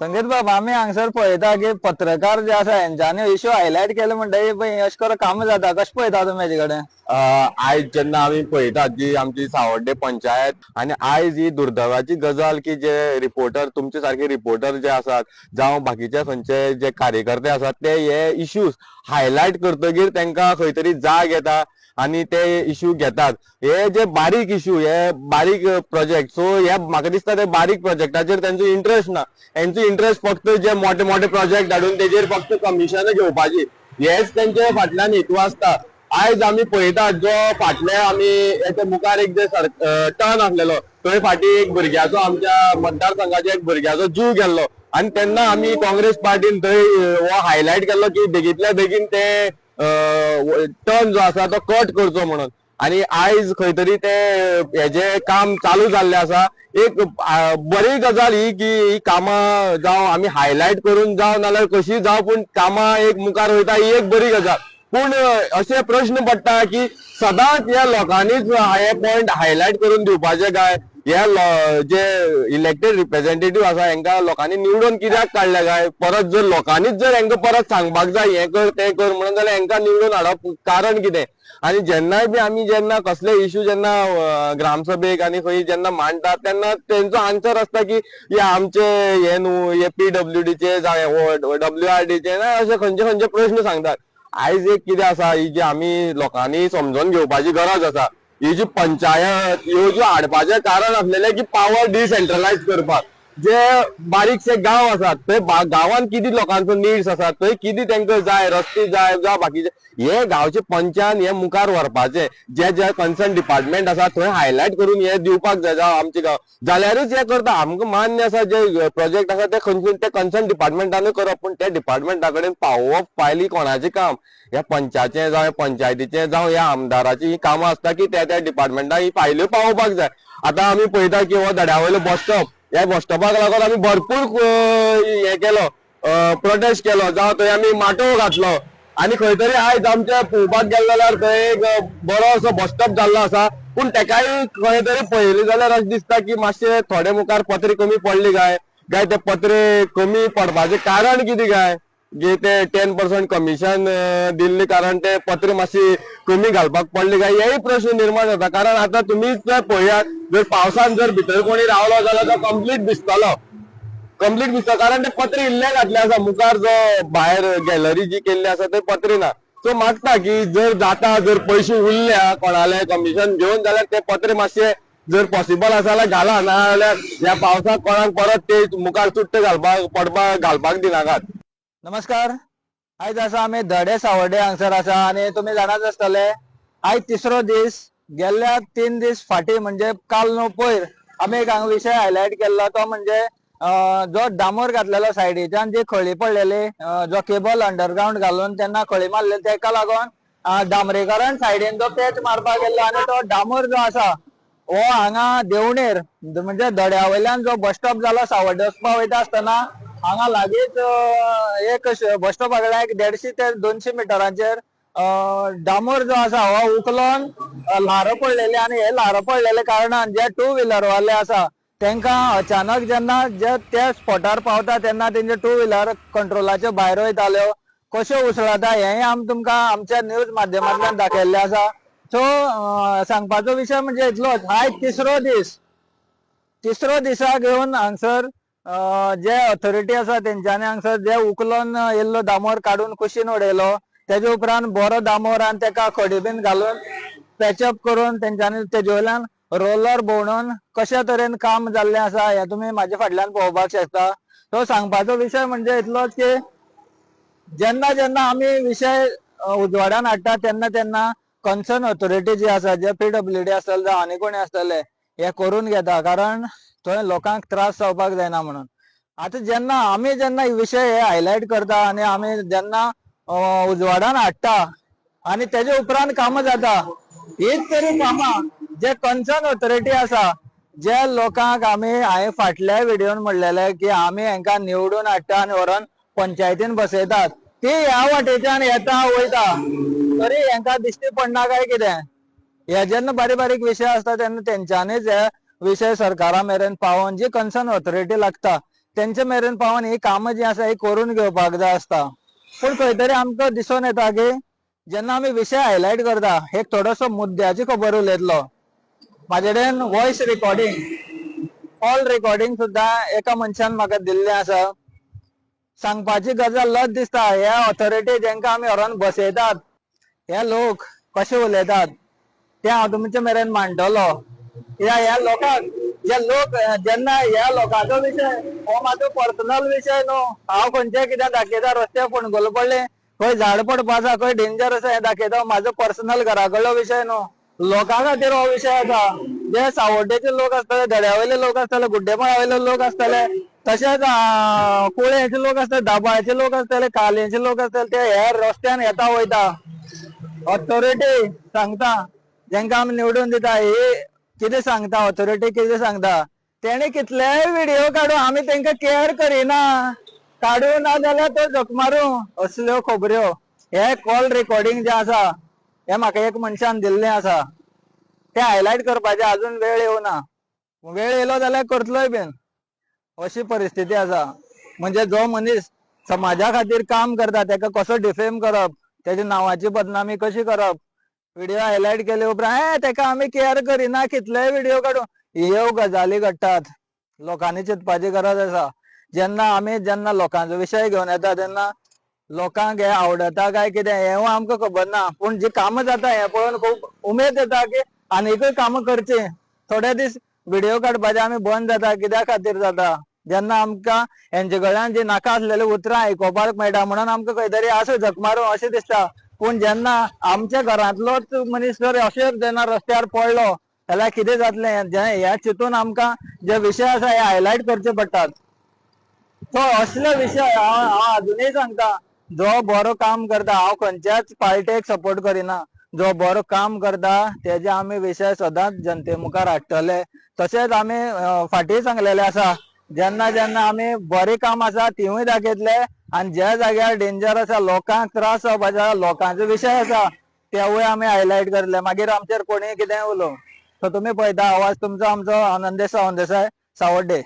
संगीत बाब आमी हांगसर पळयता की पत्रकार जे आसा हेंच्यांनी इश्यू हायलायट केले म्हणटकीर पळय अशें करून काम जाता. कशें पळयता तुमी हेजे कडेन आयज जेन्ना आमी पळयतात जी आमची सावड्डे पंचायत आनी आयज ही दुर्दैवाची गजाल की जे रिपोर्टर तुमचे सारखे रिपोर्टर जे आसात जावं बाकीचे खंयचे जे कार्यकर्ते आसात ते हे इश्यूज हायलायट करतकीर तांकां खंय तरी जाग येता. आणि ते इश्यू घेतात. हे जे बारीक इश्यू हे बारीक प्रोजेक्ट सो हे म्हाका दिसता ते बारीक प्रोजेक्टाचेर त्यांचो इंटरेस्ट ना. त्यांचो इंटरेस्ट फक्त जे मोठे मोठे प्रोजेक्ट हाडून तेजेर फक्त कमिशन घेवपाची हेच त्यांचे फाटल्यान हेतू आसता आयज आमी पळयतात जो फाटले आमी याच्या मुखार एक जे टर्न आसलेलो थंय फाटी एक भुरग्याचो आमच्या मतदारसंघाच्या एक भुरग्याचो जीव गेल्लो. आणि तेन्ना आमी काँग्रेस पार्टीन थंय हो हायलायट केल्लो की बेगीतल्या बेगीन ते टर्न जो आसा तो कट करचो म्हणून. आणि आयज खंय तरी ते हेजे काम चालू जाल्लें आसा एक बरी गजाल ही की ही कामां जावं आमी हायलायट करून जावं नाल्यार कशी जावं पूण कामां एक मुखार वयता ही एक बरी गजाल. पूण असे प्रश्न पडटा की सदांच ह्या लोकांनीच हे पॉइंट हायलायट करून दिवपाचे काय? या जे इलेक्टेड रिप्रेझेंटेटिव्ह आसा हांकां लोकांनी निवडून कित्याक काडले काय परत जर लोकांनीच जर हांकां परत सांगपाक जाय हे कर ते कर म्हणून जाल्यार हांकां निवडून हाडप कारण कितें? आणि जेन्नाय बी आमी जेन्ना कसले इश्यू जेन्ना ग्रामसभेक आणि खंय जेन्ना मांडटात तेन्ना तेंचो आन्सर आसता की हे आमचे हे न्हू हे पीडब्ल्यूडीचे जावं डब्ल्यू हो, आर डीचे ना अशे खंयचे खंयचे प्रश्न सांगतात. आयज एक कितें आसा ही जी आमी लोकांनी समजून घेवपाची गरज आसा. ही जी पंचायत ह्यो ज्यो हाडपाचें कारण आसलेलें की पावर डिसेंट्रलायज करपाक. जे बारीकशे गांव आसात थंय बा- गांवांत कितें लोकांचो नीड्स आसात थंय कितें तांकां जाय रस्ते जाय जावं बाकीचे हे गावचे पंचान हे मुखार व्हरपाचे जे जे कन्सर्न डिपार्टमेंट आसा थंय हायलायट करून हे दिवपाक जाय जावं आमचे गांव. जाल्यारूच हे करता आमकां मान्य आसा जे प्रोजेक्ट आसा ते खंयचे ते कन्सर्न डिपार्टमेंटानूय करप पूण त्या डिपार्टमेंटा कडेन पावोवप पायली कोणाचें काम? ह्या पंचायतीचें जावं पंचायतीचें जावं ह्या आमदाराची ही कामां आसता की त्या त्या डिपार्टमेंटाक ही फायल्यो पावोवपाक जाय. आतां आमी पळयता की हो दड्यावयलो बस स्टॉप ह्या बस स्टॉपाक लागून आमी भरपूर हे केलो प्रोटेस्ट केलो. जावं थंय आमी माटोव घातलो. आणि खंय तरी आयज आमचे पळोवपाक गेले जाल्यार थंय एक बरो असो बस स्टॉप जाल्लो आसा पूण तेकाय खंय तरी पळयलें जाल्यार अशें दिसता की मातशे थोडे मुखार पत्रे कमी पडली काय? काय ते पत्रे कमी पडपाचें कारण कितें काय? जे ते टेन पर्संट कमिशन दिल्ली कारण ते पत्र मातशी कमी घालपाक पडले काय हेही प्रश्न निर्माण जाता कारण आता तुम्ही जर पळयात जर पावसान जर भितर कोणी रावलो जाल्यार तो कंप्लीट दिसतलो. कंप्लीट दिसता कारण ते पत्र इल्ले घातले आसा. मुखार जो भायर गॅलरी जी केल्ली आसा ते पत्र ना. सो मागता की जर जाता जर पयशे उरल्या कोणाले कमिशन घेवन जाल्यार ते पत्र मातशे जर पॉसिबल आसा जाल्यार घाला ना जाल्यार ह्या पावसाक कोणाक परत ते मुखार चुट्ट घालपाक पडपाक घालपाक दिनाकात. नमस्कार. आयज आसा आमी धडे सावड्डे हांगसर आसा आनी तुमी जाणाच आसतले आयज तिसरो दीस गेल्ल्या तीन दीस फाटी म्हणजे काल न्हू पयर. आमी एक हांगा विशय हायलायट केल्लो तो म्हणजे जो डामोर घातलेलो सायडीच्यान जी खळी पडलेली जो केबल अंडरग्राउंड घालून तेन्ना खळी मारलेली तेका लागून दामरेकरान सायडीन जो पेच मारपाक गेल्लो आनी तो डामोर जो आसा हो हांगा देवणेर म्हणजे दड्या वयल्यान जो बस स्टॉप जालो सावड्डे वचपाक वयता आसतना हांगा लागींच एक बस स्टॉपा कडल्यान एक देडशे ते दोनशे मिटरांचेर डामोर जो आसा हो उखलोन ल्हारो पडलेले पडलेली हे ल्हारां पडलेले कारणान जे टू व्हिलर वाले आसा तांकां अचानक जेन्ना जे त्या स्पॉटार पावता तेन्ना तेंचे टू व्हिलर कंट्रोलाचे भायर वयताल्यो कश्यो उसळटा हेंय आमी तुमकां आमच्या न्यूज माध्यमांतल्यान दाखयल्लें आसा सो सांगपाचो विशय म्हणजे इतलोच. आयज तिसरो दीस. तिसरो दिसा घेवन हांगसर जे ऑथॉरिटी आसा तेंच्यांनी हांगसर जे उखलोन येल्लो दामोर काडून कुशीन उडयलो तेजे उपरांत बरो दामोर आनी तेका खडी बीन घालून पॅचअप करून तेंच्यांनी तेजे वयल्यान रोलर भोंवडून कशा तरेन काम जाल्लें आसा हें तुमी म्हाज्या फाटल्यान पळोवपाक शकता. तो सांगपाचो विशय म्हणजे इतलोच की जेन्ना जेन्ना आमी विशय उजवाडान हाडटा तेन्ना तेन्ना कन्सर्न ऑथॉरिटी जी आसा जे पी डब्ल्यू डी आसतले जावं आनी कोणी आसतले हे करून घेता. कारण थंय लोकांक त्रास जावपाक जायना म्हणून. आता जेन्ना आमी जेन्ना ही विशय हे हायलायट करता आनी आमी जेन्ना उजवाडान हाडटा आनी तेजे उपरांत कामां जाता हीच तरी कामां जे कन्सर्न ऑथॉरिटी आसा जे लोकांक आमी हांवें फाटल्या व्हिडिओन म्हणलेले की आमी हांकां निवडून हाडटा आनी व्हरोन पंचायतीन बसयतात ती ह्या वाटेच्यान येता वयता तरी हांकां दिश्टी पडना काय कितें? हे जेन्ना बारीक बारीक विशय आसता तेन्ना तेंच्यांनीच हे विशय सरकारा मेरेन पावोवन जी कन्सर्न ऑथॉरिटी लागता तेंचे मेरेन पावन ही कामां जी आसा ही करून घेवपाक जाय आसता. पूण खंय तरी आमकां दिसून येता की जेन्ना आमी विशय हायलायट करता एक थोडोसो मुद्द्याची खबर उलयतलो. म्हाजे कडेन वॉयस रिकॉर्डींग कॉल रिकॉर्डींग सुद्दां एका मनशान म्हाका दिल्लें आसा. सांगपाची गजाल लज दिसता हे ऑथॉरिटी जेंका आमी व्हरोन बसयतात हे लोक कशे उलयतात ते हांव तुमचे मेरेन मांडटलो. ह्या ह्या लोकांक जे लोक जेन्ना ह्या लोकांचो विशय हो म्हाजो पर्सनल विशय न्हू. हांव खंयचे कितें दाखयता रस्त्यार फणगोल पडले? खंय झाड पडपा आसा खंय डेंजर आसा हें दाखयता म्हाजो पर्सनल घरा कडलो विशय न्हू. लोकां खातीर हो विशय आसा. जे सावड्डेचे लोक आसतले दर्यावयले लोक आसतले गुड्डेमाळा वयले लोक आसतले तशेंच कुळेचे कुळ्याचे लोक आसतले दाबाळचे लोक आसतले कालेचे लोक आसतले ते हे रस्त्यान येता वयता. ऑथॉरिटी सांगता जेंका आमी निवडून दिता हे कितें सांगता ऑथॉरिटी कितें सांगता? तेणे कितलेय व्हिडिओ काढू आमी त्यांना केअर करिना. काढू ना जाल्यार तो जग मारू. असल्यो खबऱ्यो. हे कॉल रेकॉर्डिंग जे आसा हे म्हाका एक मनशान दिल्लें आसा ते हायलायट करपाचे अजून वेळ येवना वेळ येयलो जाल्यार करतलोय बीन. अशी परिस्थिती आसा म्हणजे जो मनीस समाजा खातीर काम करता तेका कसो डिफेम करप? त्याच्या नांवाची बदनामी कशी करप? व्हिडिओ हायलायट केले उपरांत हे तेका आमी केअर करिना कितलेय व्हिडिओ काडूं ह्यो गजाली घडटात लोकांनी चिंतपाची गरज आसा जेन्ना आमी जेन्ना लोकांचो विशय घेवन येता तेन्ना लोकांक हे आवडटा काय कितें? हें आमकां खबर ना. पूण जी कामां जाता हें पळोवन खूब उमेद येता की आनीकूय कामां करची. थोडे दीस व्हिडिओ काडपाचे आमी बंद जाता कित्या खातीर जाता? जेन्ना आमकां हेंचे कडल्यान जी नाका आसलेली उतरां आयकोपाक मेळटा म्हणून आमकां खंय तरी आसूं झक मारूं अशें दिसता. पूण जेन्ना आमच्या घरांतलोच मनीस जर अशें जेन्ना रस्त्यार पडलो जाल्यार कितें जातलें? जे हे चिंतून आमकां जे विशय आसा हे हायलायट करचे पडटात तो असले विशय हांव हांव अजुनूय सांगता जो बरो काम करता हांव खंयच्याच पार्टेक सपोर्ट करिना. जो बरो काम करता तेजे आमी विशय सदांच जनते मुखार हाडटले तशेंच आमी फाटीं सांगलेले आसा जेन्ना जेन्ना आमी बरें काम आसा तिवूय दाखयतले आनी ज्या जाग्यार डेंजर आसा लोकांक त्रास जावपाचे लोकांचो विशय आसा तेवूय आमी हायलायट करतले मागीर आमचेर कोणीय कितेंय उलोवं सो तुमी पळयता आवाज तुमचो आमचो आनंदेश सावंत देसाय सावड्डे.